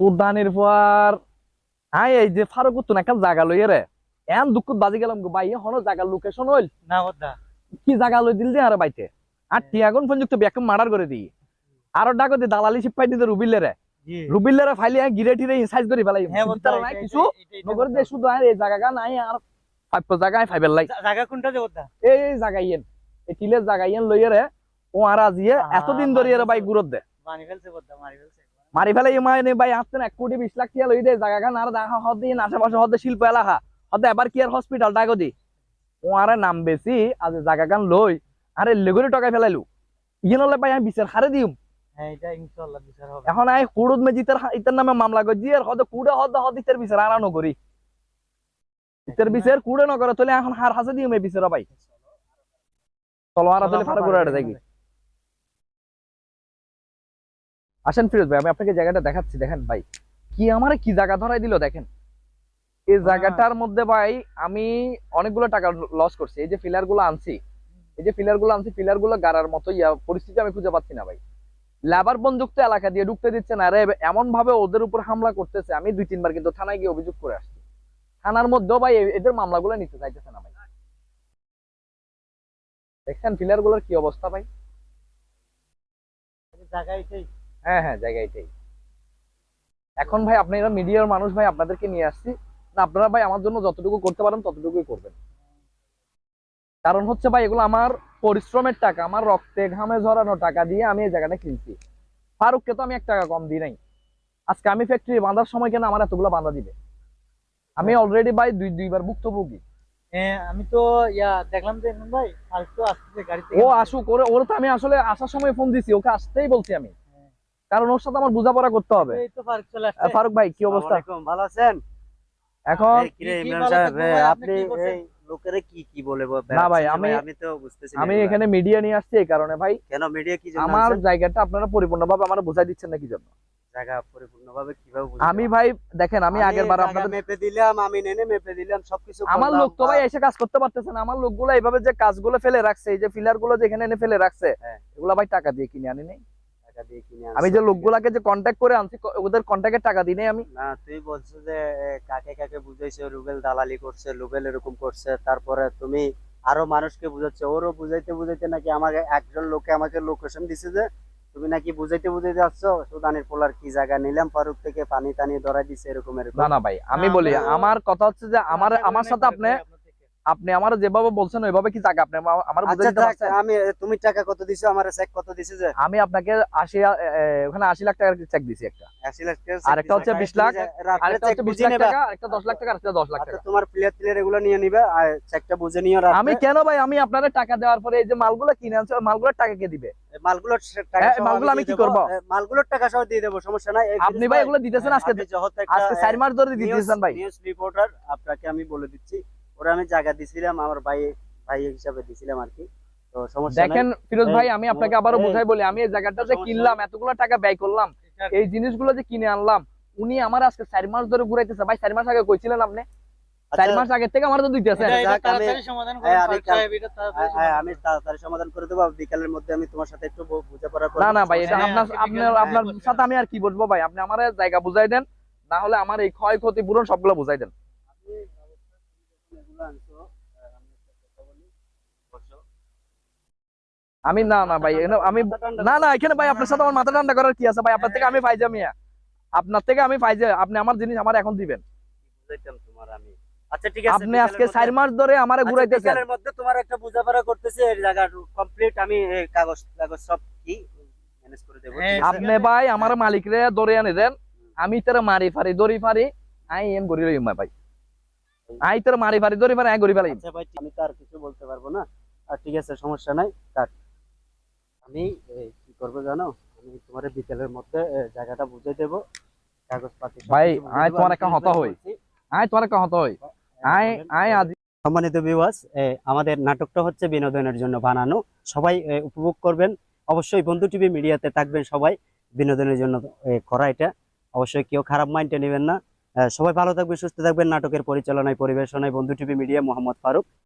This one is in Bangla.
সুদানের পর আই এই যে ফারুক উত্তন একটা জায়গা লইয়ে রে। এন দুঃখ বাজি গেলাম গো ভাই হনো জায়গার লোকেশন হইল। না বদ্দা কি জায়গা লই দিল দিয়ে আর বাইতে। আর টিয়াগুন পর্যন্ত ব্যাকম মার্ডার করে দিই। আর ডাকো দি দালালি সিপাই দিতে রুবিলে রে। রুবিলে রে ফাইলে গিরে টিরে ইনসাইজ করে ফেলাই। হ্যাঁ নাই কিছু নগর দিয়ে শুধু আর এই জায়গা নাই আর ফাইভ জায়গায় ফাইভের লাই জায়গা কোনটা যে এই এই জায়গাইয়েন এই টিলের জায়গাইয়েন লইয়ে রে ও আর আজিয়ে এতদিন ধরে এর ভাই গুরত দে। মারি ফেলছে বদ্দা মারি ফেলছে। মারি ফেলে ইমা এনে ভাই আসতে না এক কোটি বিশ লাখ টিয়া লই দে জায়গা গান আর দেখা হদ আশেপাশে হদ শিল্প এলাকা। হদ এবার কি আর হসপিটাল ডাকো দি। ও আরে নাম বেশি আজ জায়গা গান লই। আরে লেগুরি টকাই ফেলাইলু। ইয়েন হলে ভাই আমি বিচার হারে দিম। হ্যাঁ এটা ইনশাআল্লাহ বিচার হবে। এখন আই কুড়ুদ মে জিতের ইতার নামে মামলা গজি আর হদ কুড়ে হদ হদ ইতার বিচার আনা নগরি ইতার বিচার কুড়ে নগরে তোলে এখন হার হাসে দিম এই বিচার ভাই। চলো আর আসলে ফারুক করে দেখি আসেন ফিরোজ ভাই আমি আপনাকে জায়গাটা দেখাচ্ছি দেখেন ভাই। কি আমারে কি জায়গা ধরাই দিল দেখেন। এই জায়গাটার মধ্যে ভাই আমি অনেকগুলো টাকা লস করছি। এই যে ফিলারগুলো আনছি এই যে ফিলারগুলো আনছি ফিলারগুলো গাড়ার মতো ইয়া পরিস্থিতি আমি খুঁজে পাচ্ছি না ভাই। লেবার বনযুক্ত এলাকা দিয়ে ঢুকতে দিচ্ছে না। রে এমন ভাবে ওদের উপর হামলা করতেছে আমি দুই তিনবার কিন্তু থানায় গিয়ে অভিযোগ করে আসছি। থানার মধ্যেও ভাই এদের মামলাগুলো নিতে চাইতেছে না ভাই। দেখছেন ফিলারগুলোর কি অবস্থা ভাই? জায়গা এটাই হ্যাঁ হ্যাঁ জায়গা এটাই। এখন ভাই আপনারা মিডিয়ার মানুষ ভাই আপনাদেরকে নিয়ে আসছি। না আপনারা ভাই আমার জন্য যতটুকু করতে পারেন ততটুকুই করবেন। কারণ হচ্ছে ভাই এগুলো আমার পরিশ্রমের টাকা আমার রক্তে ঘামে ঝরানো টাকা দিয়ে আমি এই জায়গাটা কিনছি। ফারুককে তো আমি এক টাকা কম দিই নাই। আজকে আমি ফ্যাক্টরি বাঁধার সময় কেন আমার এতগুলো বাঁধা দিবে? আমি অলরেডি ভাই দুই দুইবার ভুক্তভোগী। হ্যাঁ আমি তো ইয়া দেখলাম যে ভাই আর তো আসছে গাড়িতে ও আসুক ওরে ওর তো আমি আসলে আসার সময় ফোন দিছি ওকে আসতেই বলছি আমি। কারণ ওর সাথে আমার বোঝাপড়া করতে হবে। ফারুক ভাই কি অবস্থা? ভালো আছেন? এখন আপনি আপনি কি করছেন? এই লোকেরে কি কি বলে না ভাই, আমি- আমি তো বুঝতেছি আমি এখানে মিডিয়া নিয়ে আসছি এই কারণে ভাই। কেন মিডিয়া কি জন্য আমার জায়গাটা আপনারা পরিপূর্ণভাবে আমার বোঝাই দিচ্ছেন না কি জন্য? জায়গা পরিপূর্ণভাবে কীভাবে আমি ভাই দেখেন আমি আগের বার আপনাদের মেপে দিলাম আমি নেনে মেপে দিলাম সবকিছু আমার লোক তো ভাই এসে কাজ করতে পারতেছে না। আমার লোকগুলো এইভাবে যে কাজগুলো ফেলে রাখছে এই যে ফিলারগুলো যেখানে এনে ফেলে রাখছে হ্যাঁ। এগুলা ভাই টাকা দিয়ে কিনে আনি নাই। টাকা দিয়ে কিনে আমি যে লোকগুলাকে যে কন্ট্যাক্ট করে আনছি ওদের কন্ট্যাক্টের টাকা দিই নাই আমি। না তুই বলছো যে কাকে কাকে বুঝাইছে রুবেল দালালি করছে রুবেল এরকম করছে তারপরে তুমি আরও মানুষকে বুঝাচ্ছে ওরও বুঝাইতে বুঝাইতে নাকি আমাকে একজন লোকে আমাকে লোকেশন দিছে যে তুমি নাকি বুঝাইতে বুঝাইতে আসছো? সুদানের পোলার কি জায়গা? নিলাম ফারুক থেকে পানি টানি ধরা দিছে এরকম এরকম। না না ভাই আমি বলি আমার কথা হচ্ছে যে আমার আমার সাথে আপনি। আপনি আমার যেভাবে বলছেন ওইভাবে কি টাকা আপনি আমার আচ্ছা আমি তুমি টাকা কত দিছো আমার চেক কত দিছে যে? আমি আপনাকে আশি আ- এ, ওখানে আশি লাখ টাকার চেক দিছি একটা। 80 লাখ টাকা আর একটা হচ্ছে 20 লাখ, আরেকটা চেক হচ্ছে বিশ বুঝে লাখ নেবা। টাকা একটা দশ লাখ টাকা একটা দশ লাখ আচ্ছা টাকা। তোমার প্লেয়ার প্লেয়ার এগুলো নিয়ে নিবে আর চেকটা বুঝে নিও রাত্রে। আমি কেন ভাই আমি আপনাদের টাকা দেওয়ার পরে এই যে মালগুলো কিনে আনছি মালগুলোর টাকা কে দিবে? এই মালগুলোর সে- টাকা হ্যাঁ, মালগুলো আমি কি দেবো। করব? এ, মালগুলোর টাকা সহ দিয়ে দেবো সমস্যা নাই। আপনি ভাই এগুলো দিতেছেন আজকে একটা, আজকে এ, চার মাস ধরে দিতেছেন ভাই। নিউজ রিপোর্টার আপনাকে আমি বলে দিচ্ছি ওরা আমি জায়গা দিছিলাম আমার ভাই ভাই হিসাবে দিছিলাম আর কি। তো সমস্যা দেখেন ফিরোজ ভাই আমি আপনাকে আবারও বুঝাই বলি আমি এই জায়গাটা যে কিনলাম এতগুলো টাকা ব্যয় করলাম এই জিনিসগুলো যে কিনে আনলাম উনি আমার আজকে চার মাস ধরে ঘুরাইতেছে। ভাই চার মাস আগে কইছিলেন আপনি? চার আচ্ছা, মাস আগে থেকে আমার তো দিতেছেন এটা- এটা আমি- তাড়াতাড়ি সমাধান করুন, হ্যাঁ, হ্যাঁ, হ্যাঁ, সমাধান করে দেবো বিকালের মধ্যে আমি তোমার সাথে একটু বোঝাপড়া না না ভাই এটা আপনার আপনার আপনার সাথে আমি আর কি বলব ভাই? আপনি আমার জায়গা বুঝাই দেন না হলে আমার এই ক্ষয়ক্ষতি পূরণ সবগুলো বুঝাই দেন আপনি এগুলো আনছো, আহ, আমি না না ভাই আমি না না এখানে ভাই আপনার সাথে আমার মাথা ঠান্ডা করার কি আছে? ভাই আপনার থেকে আমি ফাইজা মিয়া। আপনার থেকে আমি ফাইজা আপনি আমার জিনিস আমার এখন দিবেন। তোমার আমি। আচ্ছা ঠিক আছে আপনি আজকে বিকালের চার মধ্যে- মাস ধরে আমারে আচ্ছা, ঘুরাইতেছেন। বিকালের মধ্যে তোমার একটা বোঝাপড়া করতেছে এই জায়গা কমপ্লিট আমি কাগজ কাগজ সব কি ম্যানেজ করে দেবো ঠিক আছে? আপনি ভাই আমার মালিক রে ধরে আনি দেন। আমি তোর মারি ফারি দড়ি ফারি আই এম গরি রইম ভাই। আই তোর মারি ফারি ফারি আই ফেলাই আচ্ছা ভাই আমি তো আর কিছু বলতে পারব না। আর ঠিক আছে সমস্যা নাই কাট। আমি কি করব জানো? আমি তোমার বিকেলের মধ্যে জায়গাটা বুঝে দেবো। কাগজপাতি ভাই, দেবো। তোমার আমি একটা হতা হই। আই তোর কথা হই। আই আই আজ সম্মানিত বিওয়াস আমাদের নাটকটা হচ্ছে বিনোদনের জন্য বানানো। সবাই উপভোগ করবেন। অবশ্যই বন্ধু টিভি মিডিয়াতে থাকবেন সবাই। বিনোদনের জন্য করা এটা। অবশ্যই কেউ খারাপ মাইন্ডে নেবেন না। সবাই ভালো থাকবে সুস্থ থাকবেন। নাটকের পরিচালনায় পরিবেশনায় বন্ধু টিভি মিডিয়া মোহাম্মদ ফারুক।